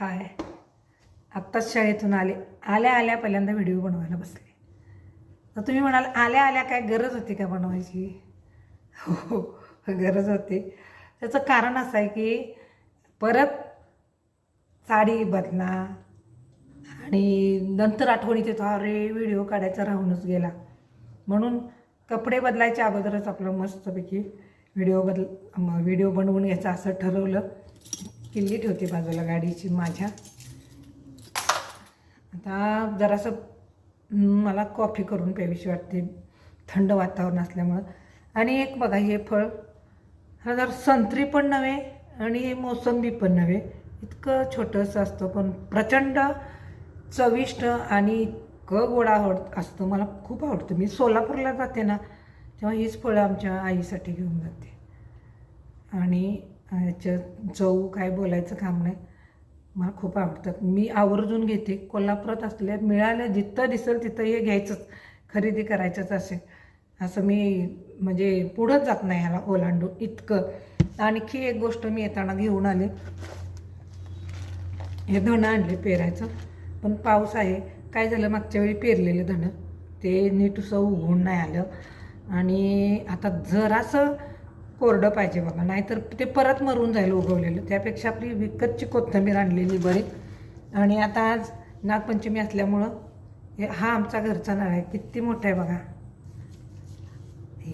हाय. आत्ताच शाळेतून आले. आल्या आल्या पहिल्यांदा व्हिडिओ बनवायला बसले. तर तुम्ही म्हणाल आल्या आल्या काय गरज होती का बनवायची? हो, हो, हो गरज होती. त्याचं कारण असं आहे की परत साडी बदला आणि नंतर आठवणीत येतो अरे व्हिडिओ काढायचा राहूनच गेला. म्हणून कपडे बदलायच्या अगोदरच आपलं मस्तपैकी व्हिडिओ बदल व्हिडिओ बनवून घ्यायचा असं ठरवलं. किल्ली ठेवते बाजूला गाडीची माझ्या. आता जरासं मला कॉफी करून प्यावीशी वाटते. थंड वातावरण असल्यामुळं. आणि एक बघा हे फळ. हा जर संत्री पण नव्हे आणि मोसंबी पण नव्हे. इतकं छोटंसं असतं पण प्रचंड चविष्ट आणि इतकं गोड आवड असतं. मला खूप आवडतं. मी सोलापूरला जाते ना तेव्हा हीच फळं आमच्या आईसाठी घेऊन जाते. आणि ह्याच्या चव काय बोलायचं काम नाही. मला खूप आवडतात मी आवर्जून घेते. कोल्हापुरात असल्या मिळाल्या जिथं दिसेल तिथं हे घ्यायचंच. खरेदी करायचंच असेल. असं मी म्हणजे पुढंच जात नाही ह्याला ओलांडून. इतकं. आणखी एक गोष्ट मी येताना घेऊन आले. हे धणं आणले पेरायचं. पण पाऊस आहे. काय झालं? मागच्या वेळी पेरलेलं धणं. ते नीट असं उघडून नाही आलं. आणि आता जरासं कोरडं पाहिजे बघा. नाहीतर ते परत मरून जाईल उगवलेलं. त्यापेक्षा आपली विकतची कोथिंबीर आणलेली बरी. आणि आता आज नागपंचमी असल्यामुळं हे हा आमचा घरचा नारळ आहे. किती मोठा आहे बघा.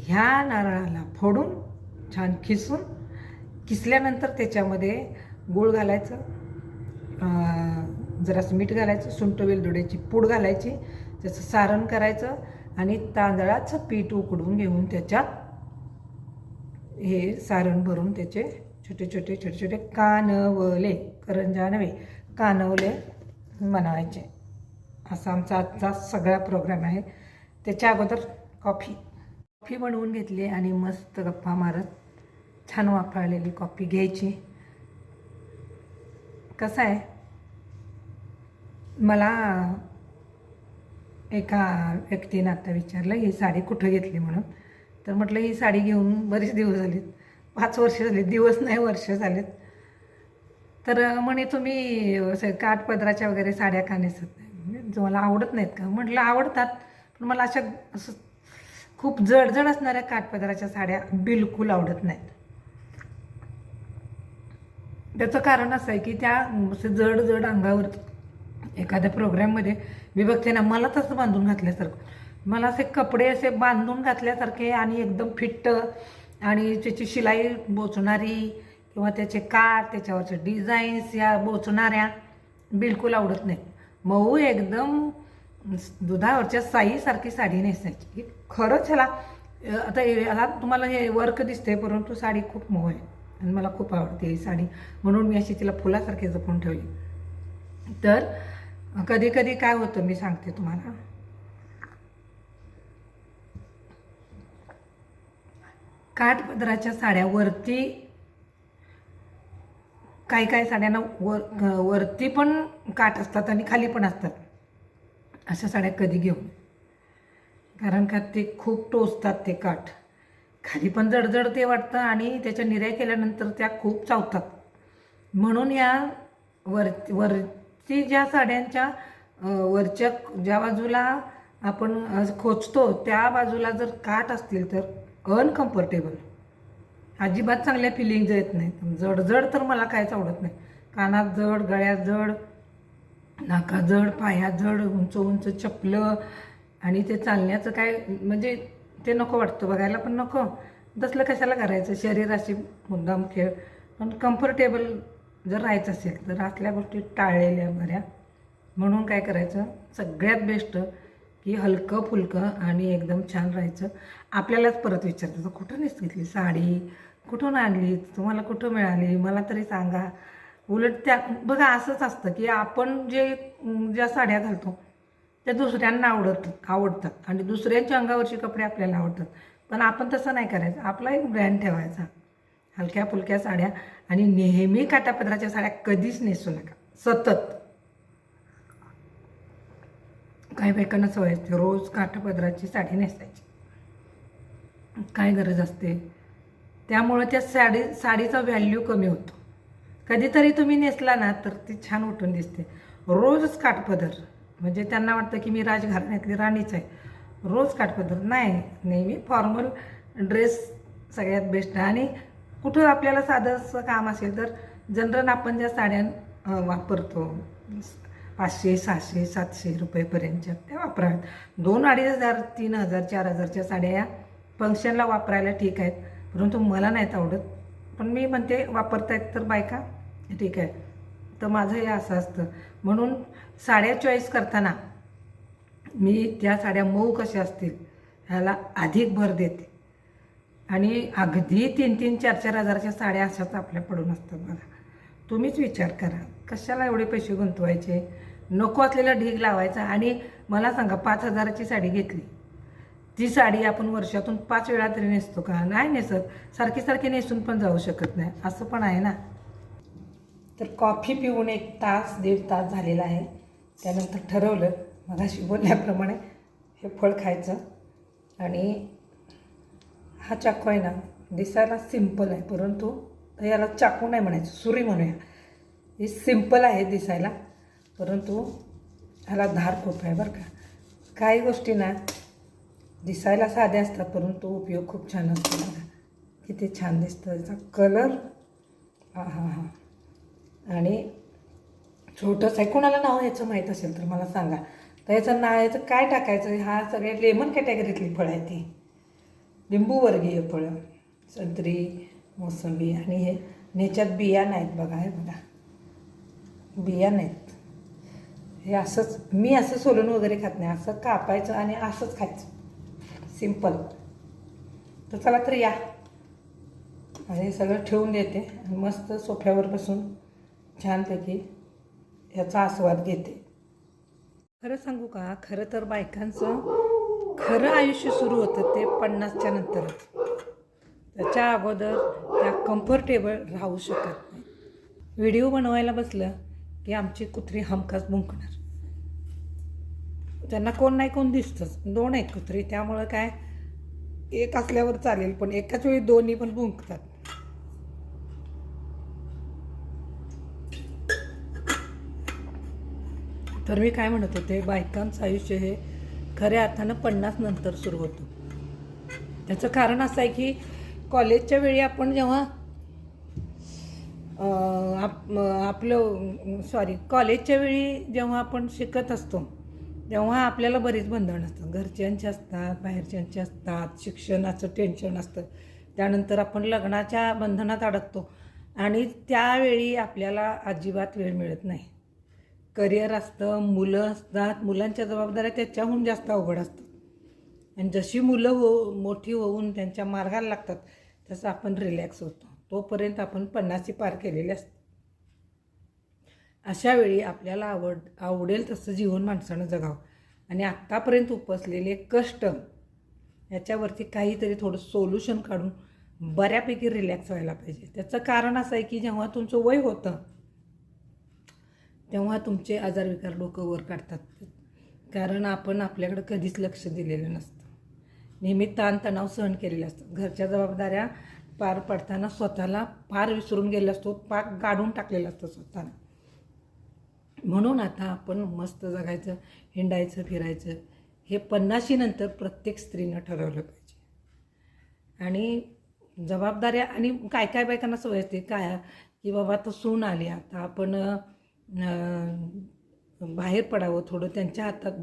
ह्या नारळाला फोडून छान खिसून किसल्यानंतर त्याच्यामध्ये गूळ घालायचं जरासं मीठ घालायचं सुंठ वेलदोड्याची पूड घालायची त्याचं सारण करायचं आणि तांदळाचं पीठ उकडून घेऊन त्याच्यात हे सारण भरून त्याचे छोटे छोटे छोटे छोटे कानवले करंजा नव्हे कानवले बनवायचे. असा आमचा आजचा सगळा प्रोग्राम आहे. त्याच्या अगोदर कॉफी कॉफी बनवून घेतली आणि मस्त गप्पा मारत छान वाफाळलेली कॉफी घ्यायची. कसं आहे? मला एका व्यक्तीनं आता विचारलं ही साडी कुठं घेतली? म्हणून. तर म्हटलं ही साडी घेऊन बरेच दिवस झालेत. पाच वर्ष झालीत. दिवस नाही वर्ष झालेत. तर म्हणे तुम्ही असं काठपदराच्या वगैरे साड्या का नेसत नाही? तुम्हाला आवडत नाहीत का? म्हटलं आवडतात. पण मला अशा असं खूप जडजड असणाऱ्या काठपदराच्या साड्या बिलकुल आवडत नाहीत. त्याचं कारण असं आहे की त्या असं जड जड अंगावर एखाद्या प्रोग्राममध्ये मी ना मला तसं बांधून घातल्यासारखं. मला असे कपडे असे बांधून घातल्यासारखे आणि एकदम फिट्ट आणि त्याची शिलाई बोचणारी किंवा त्याचे काठ त्याच्यावरचे डिझाईन्स या बोचणाऱ्या बिलकुल आवडत नाही मऊ एकदम दुधावरच्या साईसारखी साडी नेसायची. खरंच ह्याला आता याला तुम्हाला हे वर्क दिसते परंतु साडी खूप मऊ आहे. आणि मला खूप आवडते ही साडी. म्हणून मी अशी तिला फुलासारखी जपून ठेवली. तर कधी कधी काय होतं मी सांगते तुम्हाला. काठपदराच्या साड्यावरती काही काही साड्यांना वर वरती पण काठ असतात आणि खाली पण असतात. अशा साड्या कधी घेऊ? कारण का ते खूप टोचतात ते काठ. खाली पण जडजड ते वाटतं आणि त्याच्या निर्या केल्यानंतर त्या खूप चावतात. म्हणून या वर वरती ज्या साड्यांच्या वरच्या ज्या बाजूला आपण खोचतो त्या बाजूला जर काठ असतील तर अनकम्फर्टेबल अजिबात चांगल्या फिलिंग्ज येत नाहीत जडजड तर मला काहीच आवडत नाही. कानात जड गळ्यात जड नाका जड पाया जड उंच उंच चपलं. आणि ते चालण्याचं काय म्हणजे ते नको वाटतं. बघायला पण नको. तसलं कशाला करायचं? शरीराशी मुद्दाम खेळ. पण कम्फर्टेबल जर राहायचं असेल तर असल्या गोष्टी टाळलेल्या बऱ्या. म्हणून काय करायचं? सगळ्यात बेस्ट की हलकं फुलकं आणि एकदम छान राहायचं. आपल्यालाच परत विचारतं तर कुठं नेसलीतली साडी? कुठून आणली? तुम्हाला कुठं मिळाली? मला तरी सांगा. उलट त्या बघा असंच असतं की आपण जे ज्या साड्या घालतो त्या दुसऱ्यांना आवडत आवडतात आणि दुसऱ्यांच्या अंगावरचे कपडे आपल्याला आवडतात. पण आपण तसं नाही करायचं. आपला एक ब्रँड ठेवायचा. हलक्या फुलक्या साड्या आणि नेहमी काटापदराच्या साड्या कधीच नेसू नका. सतत. काही बायकांना सवय असते? रोज काठापदराची साडी नेसायची. काय गरज असते? त्यामुळं त्या साडी साडीचा व्हॅल्यू कमी होतो. कधीतरी तुम्ही नेसला ना तर ती छान उठून दिसते. रोजच काठपदर. म्हणजे त्यांना वाटतं की मी राजघराण्यातली राणीच आहे. रोज काठपदर. नाही नेहमी फॉर्मल ड्रेस सगळ्यात बेस्ट आहे. आणि कुठं आपल्याला साधंसं काम असेल तर जनरल आपण ज्या साड्या वापरतो पाचशे सहाशे सातशे रुपयेपर्यंतच्या त्या वापराव्यात. दोन अडीच हजार तीन हजार चार हजारच्या साड्या या फंक्शनला वापरायला ठीक आहेत. परंतु मला नाहीत आवडत. पण मी म्हणते वापरतायत तर बायका ठीक आहे. तर माझं हे असं असतं. म्हणून साड्या चॉईस करताना मी त्या साड्या मऊ कशा असतील ह्याला अधिक भर देते. आणि अगदी तीन तीन चार चार हजारच्या साड्या अशाच आपल्या पडून असतात बघा. तुम्हीच विचार करा कशाला एवढे पैसे गुंतवायचे? नको असलेला ढीग लावायचा आणि मला सांगा पाच हजाराची साडी घेतली. ती साडी आपण वर्षातून पाच वेळा तरी नेसतो का? नाही नेसत. सारखी सारखी नेसून पण जाऊ शकत नाही. असं पण आहे ना? तर कॉफी पिऊन एक तास दीड तास झालेला आहे. त्यानंतर ठरवलं मगाशी बोलल्याप्रमाणे हे फळ खायचं. आणि हा चाकू आहे ना दिसायला सिंपल आहे परंतु याला चाकू नाही म्हणायचं. सुरी म्हणूया. ही सिंपल आहे दिसायला. परंतु ह्याला धार खूप आहे बरं का. काही गोष्टी ना दिसायला साध्या असतात परंतु उपयोग खूप छान असतो बघा किती छान दिसतं याचा कलर. हा हा हा आणि छोटंसं आहे. कोणाला नाव याचं माहीत असेल तर मला सांगा. तर याचं नाव याचं काय टाकायचं? हा सगळ्या लेमन कॅटेगरीतली फळं आहे ती. लिंबूवर्गीय फळं संत्री मोसंबी आणि हे नेच्यात बिया नाहीत बघा हे बघा. बिया नाहीत हे असंच मी असं सोलून वगैरे खात नाही. असं कापायचं आणि असंच खायचं. सिंपल तर चला तर या. आणि हे सगळं ठेवून देते. मस्त सोफ्यावर बसून छानपैकी याचा आस्वाद घेते. खरं सांगू का? खरं तर बायकांचं खरं आयुष्य सुरू होतं ते पन्नासच्या नंतरच. त्याच्या अगोदर त्या कम्फर्टेबल राहू शकत नाही. व्हिडिओ बनवायला बसलं की आमची कुत्री हमखास भुंकणार. त्यांना कोण नाही कोण दिसतंच. दोन आहेत कुत्री त्यामुळं काय? एक असल्यावर चालेल पण एकाच वेळी दोन्ही पण भुंकतात. तर मी काय म्हणत होते बायकांचं आयुष्य हे खऱ्या अर्थानं पन्नास नंतर सुरू होतं. त्याचं कारण असं आहे की कॉलेजच्या वेळी आपण जेव्हा आप आपलं सॉरी कॉलेजच्या वेळी जेव्हा आपण शिकत असतो तेव्हा आपल्याला बरीच बंधनं असतात. घरच्यांची असतात बाहेरच्यांची असतात शिक्षणाचं टेन्शन असतं. त्यानंतर आपण लग्नाच्या बंधनात अडकतो आणि त्यावेळी आपल्याला अजिबात वेळ मिळत नाही. करिअर असतं मुलं असतात मुलांच्या जबाबदाऱ्या त्याच्याहून जास्त अवघड असतात. आणि जशी मुलं हो मोठी होऊन त्यांच्या मार्गाला लागतात तसं आपण रिलॅक्स होतो. तोपर्यंत आपण पन्नासी पार केलेले असतो अशा वेळी आपल्याला आवड आवडेल तसं जीवन माणसानं जगावं. आणि आत्तापर्यंत उपसलेले कष्ट याच्यावरती काहीतरी थोडं सोल्युशन काढून बऱ्यापैकी रिलॅक्स व्हायला पाहिजे. त्याचं कारण असं आहे की जेव्हा तुमचं वय होतं तेव्हा तुमचे आजार विकार डोकं वर काढतात. कारण आपण आपल्याकडं कधीच लक्ष दिलेलं नसतं. नेहमी ताणतणाव सहन केलेले असतात. घरच्या जबाबदाऱ्या पार पडताना स्वतःला फार विसरून गेले असतो पाक गाडून टाकलेलं असतं स्वतःला. म्हणून आता आपण मस्त जगायचं हिंडायचं फिरायचं हे पन्नाशीनंतर प्रत्येक स्त्रीनं ठरवलं पाहिजे. आणि जबाबदाऱ्या आणि काय काय बायकांना सवय असते काय की बाबा आता सून आली आता आपण बाहेर पडावं थोडं त्यांच्या हातात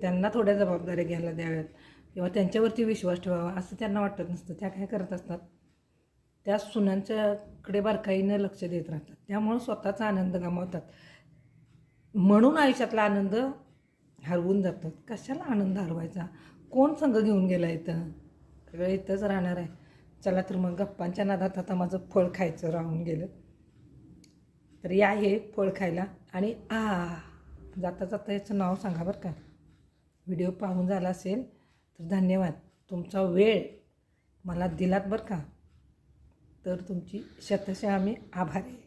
त्यांना थोड्या जबाबदाऱ्या घ्यायला द्याव्यात किंवा त्यांच्यावरती विश्वास ठेवावा असं त्यांना वाटत नसतं. त्या काय करत असतात? त्या सुनांच्याकडे बारकाईनं लक्ष देत राहतात. त्यामुळं स्वतःचा आनंद गमावतात. म्हणून आयुष्यातला आनंद हरवून जातो. कशाला आनंद हरवायचा? कोण संघ घेऊन गेला इथं? सगळं इथंच राहणार आहे. चला तर मग गप्पांच्या नादात आता माझं फळ खायचं राहून गेलं. तर या हे फळ खायला आणि आ जाता जाता याचं नाव सांगा बरं का. व्हिडिओ पाहून झाला असेल तर धन्यवाद. तुमचा वेळ मला दिलात बरं का. तर तुमची शतशः आम्ही आभारी आहे.